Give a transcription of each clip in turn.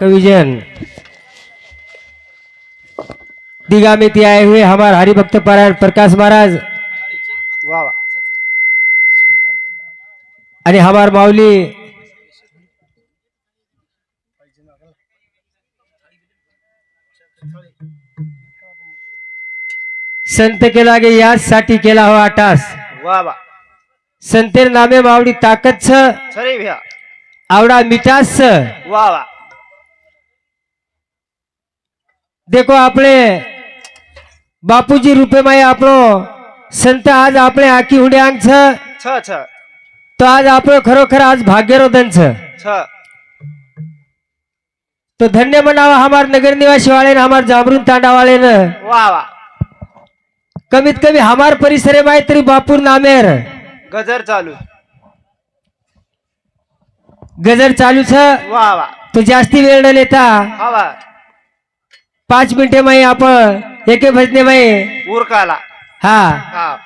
कविजन। दिघा में आए हुए हमारे हरिभक्त पारायण प्रकाश महाराज। आणि हमार माऊली। संत केला गे याचसाठी केला हो आटास। वा संतेर नामे मावडी ताकद छ। आवडा मिठास वा वा देखो आपने बापूजी रूपे माए आप संत आज आपने आखी उड़ियांग तो आज आप खरोखर आज भाग्य रो दिन तो धन्य मनावा हमार नगर निवासी वाले न हमार जामरून तांडा वाले न। कमीत कमी हमार परिसरे माए तरी बापूर नामेर गजर चालू। गजर चालू छ। वाह वाह। तो जास्ती वेळ लेता। हा वाह। पाच मिनिटे माई आपण एके भजने माई. उरकाला हा.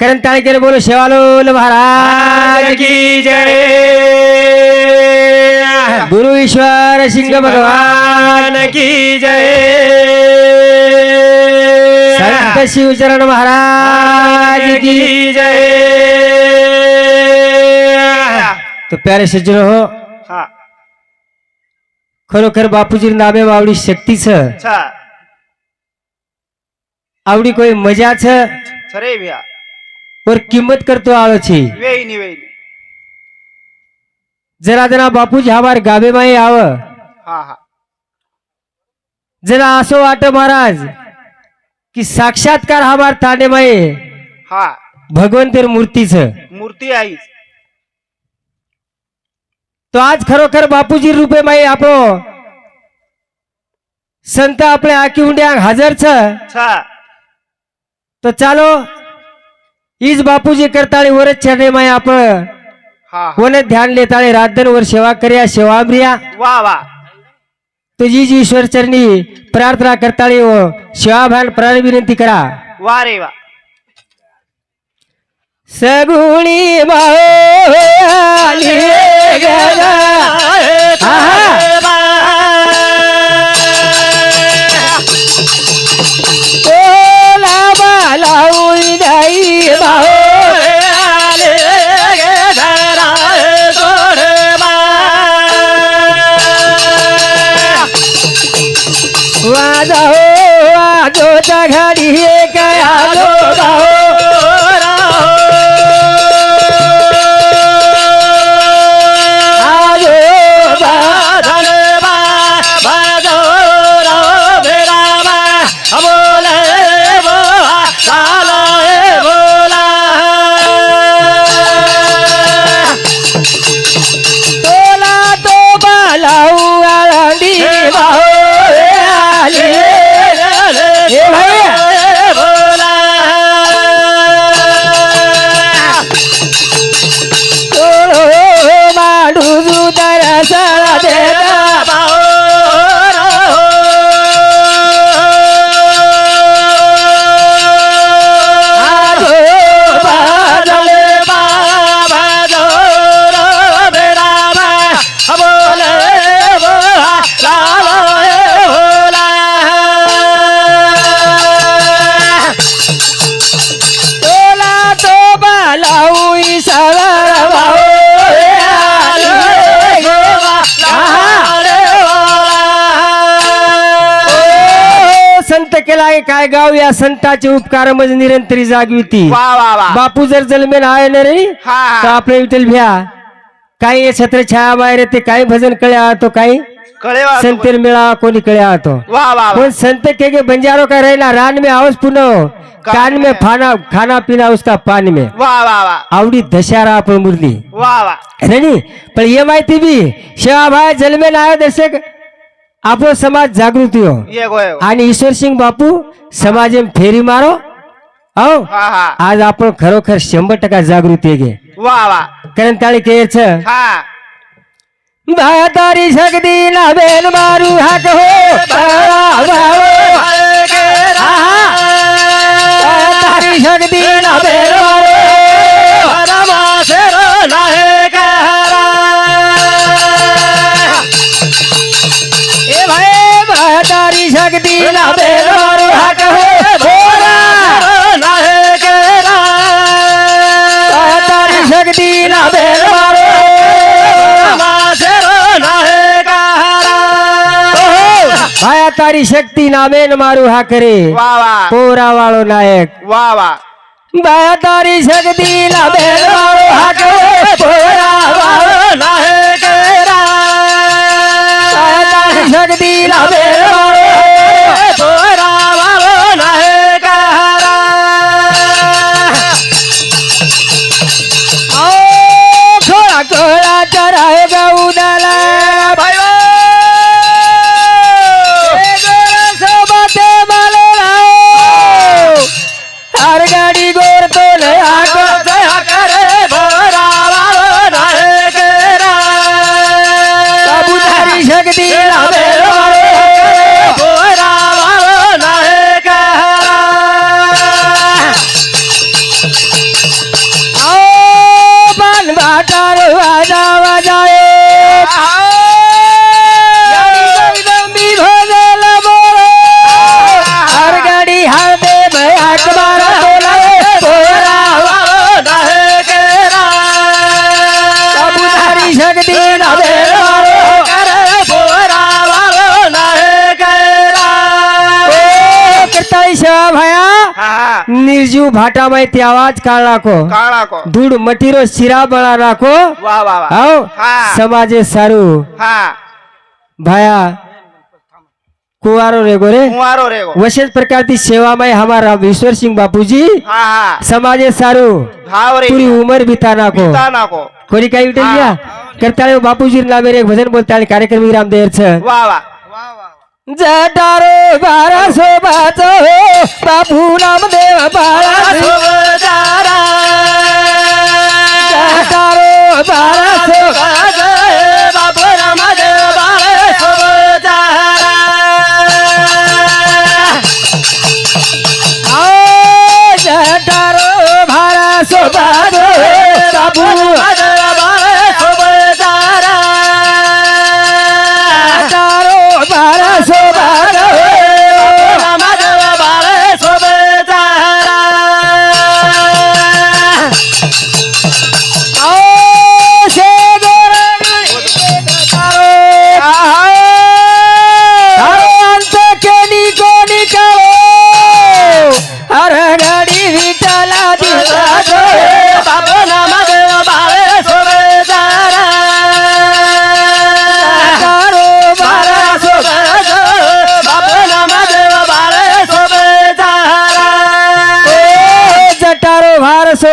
करण ताळे केले बोलो शेवालोल महाराज की जय. गुरु ईश्वर सिंग भगवान की जय. संत शिवचरण महाराज की जय. तो प्यारे सज्जन हो. खरोखर बापूजी नामे आवडी शक्ती छ आवडी कोई मजा छ सरे भ्या और किंमत करतो आळो छी वेईनी वेईनी जरा जरा बापूजी हमार गावे माये आव हा हा जरा असो वाट महाराज की साक्षात्कार हमार तांडे माये हा भगवंतेर मूर्तीच मूर्ती आईच तो आज खरोखर बापूजी रूपे माई आपलो संत आपले आखी उंड्यांग हजर छ छ तो चालो ईज बापूजी माय आपण हा हा. कोण ध्यान लेताळे रातदन वर सेवा कर्या सेवाम्रिया वा वा तुझी जी ईश्वर चरणी प्रार्थना करताळी व सेवा भान प्राण विनंती करा वा रे वा सगुणी गला. घरी घडी काय संत केलाय? काय गाव या संताचे उपकार म्हणजे निरंतरी जागविती वा वा वा. बापू जर जन्मेल आहे ना रे हा तर हा आपले विठ्ठल भ्या. काही हे छत्र छाया मायरे ते काही भजन कळ्या तो काही कळे वा संतेर मेळा कोणी कळ्या तो वा वा वा. पण संत के के बंजारो का रहना रान में आवस पुनो कान में खाना खाना पीना उसका पान में. वा वा वा. आवडी दशहरा आपण मुरली वा वा. है नी पण ये माहिती बी शेवाभाई जन्मे नाव दर्शक. आपलो समाज जागृती हो। ये गो ये गो. आणि ईश्वर सिंग बापू समाजे फेरी मारो। हो हा हा। आज आपण खरोखर शंभर टक्का जागृती घे वा वा कारण ताळी केच हा। भातारी शक्ती नावेन मारू हाक તારી શક્તિ ના બેલ મારો હાક હે ભોળા ભાયા તારી શક્તિ ના બેલ મારો ભાયા તારી શક્તિ ના બેન મારું હા કરે વાહ વાહ પોરા વાળો નાયક વાહ વાહ ભાયા તારી શક્તિ ના બેલ મારો હા કરે પોરા વાળો ભાયા તારી શક્તિ ના બેલ गौदाला सोबते माले लाओ हर गाडी गोर तो लया साबुदारी शक्ती નિર્જીવ ભાટાભાઈ તે આવાજ કાળ રાખો કાળ રાખો ધૂળ મટીરો શિરા બળા રાખો વાહ વાહ વાહ સમાજે સારું હા ભાયા કુવારો રેગો રે કુવારો રેગો વશેષ પ્રકારની સેવામાં હમારા ઈશ્વરસિંહ બાપુજી હા હા સમાજે સારું ભાવ રે પૂરી ઉંમર બીતા નાખો બીતા નાખો કોરી કઈ ઉઠી ગયા કરતાળે બાપુજી નામે એક ભજન બોલતા કાર્યક્રમ વિરામ દેર છે વાહ વાહ જટારો બારાસો બાચો બાપુ નામ દેવ બારાસો જટારો બારાસો आओ Jehová.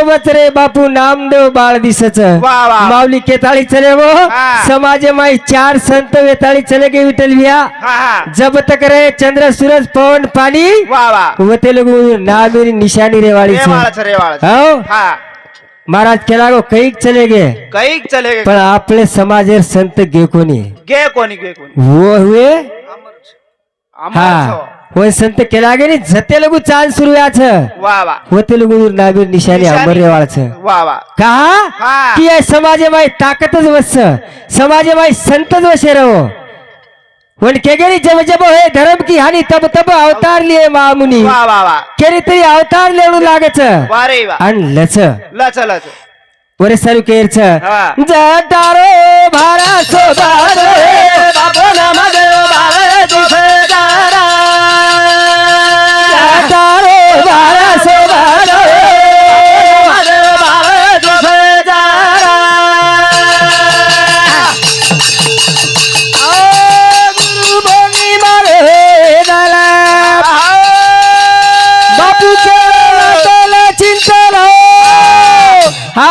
वच रे बापू नामदेव बाळ दिसच माऊली केताळी चले वो. समाज माई चार संत वेताळी चले गे विठल भिया जब तक रे चंद्र सूरज पवन पाणी. वते ते लोग नामेरी निशानी रेवाळी हो? महाराज केला गो कैक चले गे. कैक चले गे. पण आपले समाज संत गे कोणी? गे कोणी गे कोणी? वो हुए? हा. होय संत केला गे जते लगु चाल सुरू याच. वा वा. होते लगु नाबीर निशाणी अमर्यवाळच. वा वा. का? की या समाजमाई ताकतच वस समाजमाई संतच वसे रो पण केगेरी जब जब हे धर्म की हानी तब तब अवतार लिए मामुनी. वा वा वा. केरी तरी अवतार लेणू लागच. आणि लच. लच लच. वरे सरू केरच. जटारो भारा सोबा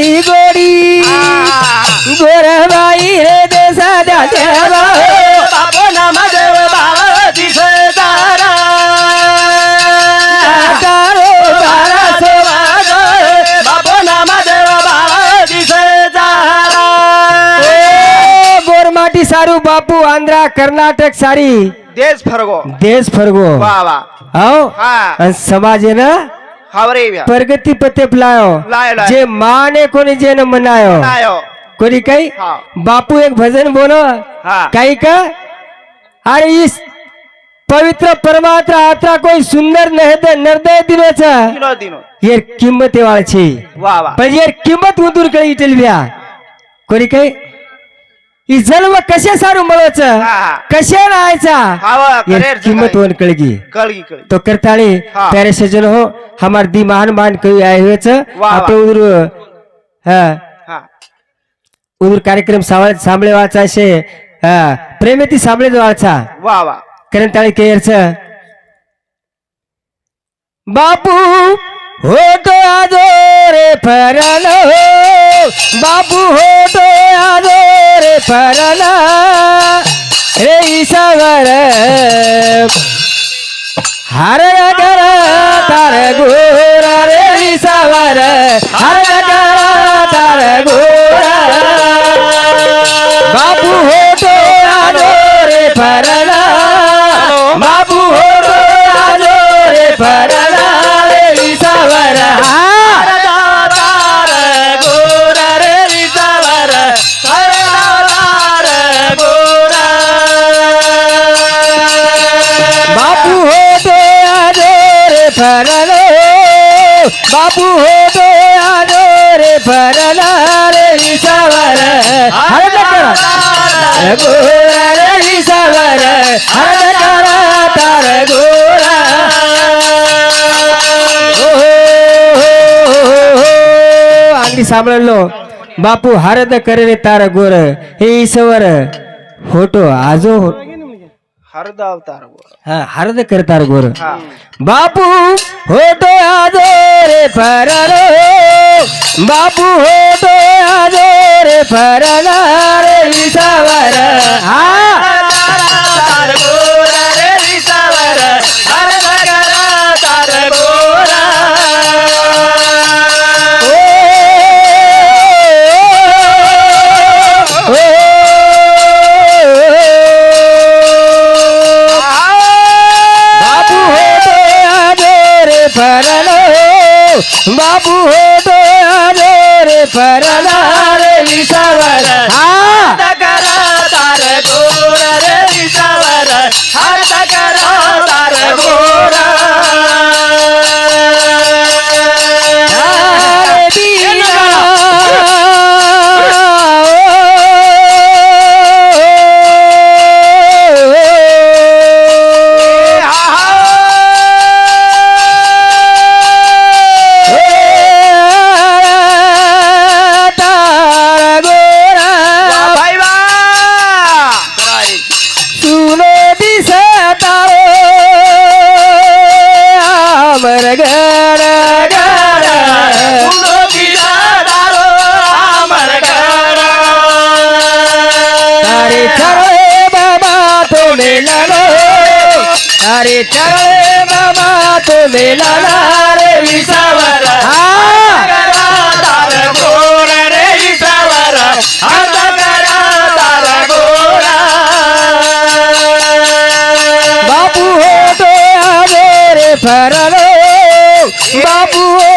गोरी गोरी गोर बाई रे देसा बाबा माझे बाबा दिसत सारू बापू आंध्रा कर्नाटक सारी. देश फरगो. देश फरगो. वाह वा. हाँ. समाज है ना प्रगती पते लायो जे जे न मनायो नायो कोणी काही हा बापू एक भजन बोलो हा काही का अरे इस पवित्र परमात्रा आता कोई सुंदर नहद निर्दय दिनोचा दिनो दिनो ये किंमत आहे वाळची वा वा पण यार किंमत ही जन्म कशा सारू मळच हा. कशा राहायचा करेर किंमत वन कळगी कळगी कळगी तो करताळे हाँ। प्यारे सज्जन हो हमार दी महान महान कवि आए हुए छ वाह, आप उधर हाँ हा उधर कार्यक्रम सावळ सांभळे वाचा शे हाँ, प्रेमेती सांभळे वाचा वा वा करंताळे केयर छ बापू हो तो आजो रे फरन हो. बाबू हो तो आजो रे फरन. रे ईशावर हर कर तार गोर रे ईशावर हर कर तार गोर. बाबू हो हो, रे बापू हो तो रे फरन रे ईश्वर हर कर गोरा रे ईश्वर हर कर तार गोरा अगदी सांभाळलो. बापू हरद करे रे तार गोर. हे ईश्वर होटो आजो हरदा अवतार गोर हा हरद करे तार गोर हा. बापू होतो आजो रे फरन बापू होतो आजो रे फरन रे ईश्वर हा. रे तारे चरे बाबा तो मिलना रे विसावर। हाँ। बापू हो तो आलो रे फरनो बापू हो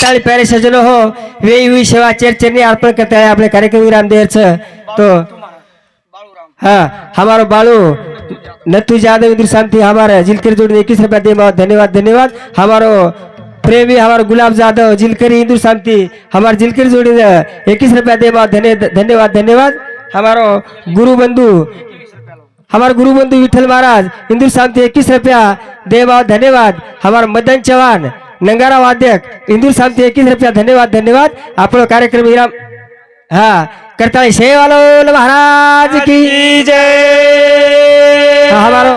करताळी प्यारे सजनो हो. वेई हुई सेवा चरचरनी अर्पण करते है अपने कार्यक्रम विराम देर छ तो हाँ हमारो बालू नथु यादव इंद्र शांति हमारे जिलकर जोड़ी इक्कीस रुपया दे धन्यवाद धन्यवाद. हमारो प्रेमी हमारो गुलाब यादव जिलकर इंदुर शांति हमारे जिलकर जोड़ी इक्कीस रुपया दे धन्यवाद धन्यवाद. हमारो गुरु बंधु हमारे गुरु बंधु विठल महाराज इंदुर शांति इक्कीस रुपया दे धन्यवाद. हमार मदन चौहान नंगारा वाद्यक इंदूर सामती एकवीस रुपया धन्यवाद धन्यवाद. आपलो कार्यक्रम विराम हा करता है शेवालो महाराज की जय! हमारा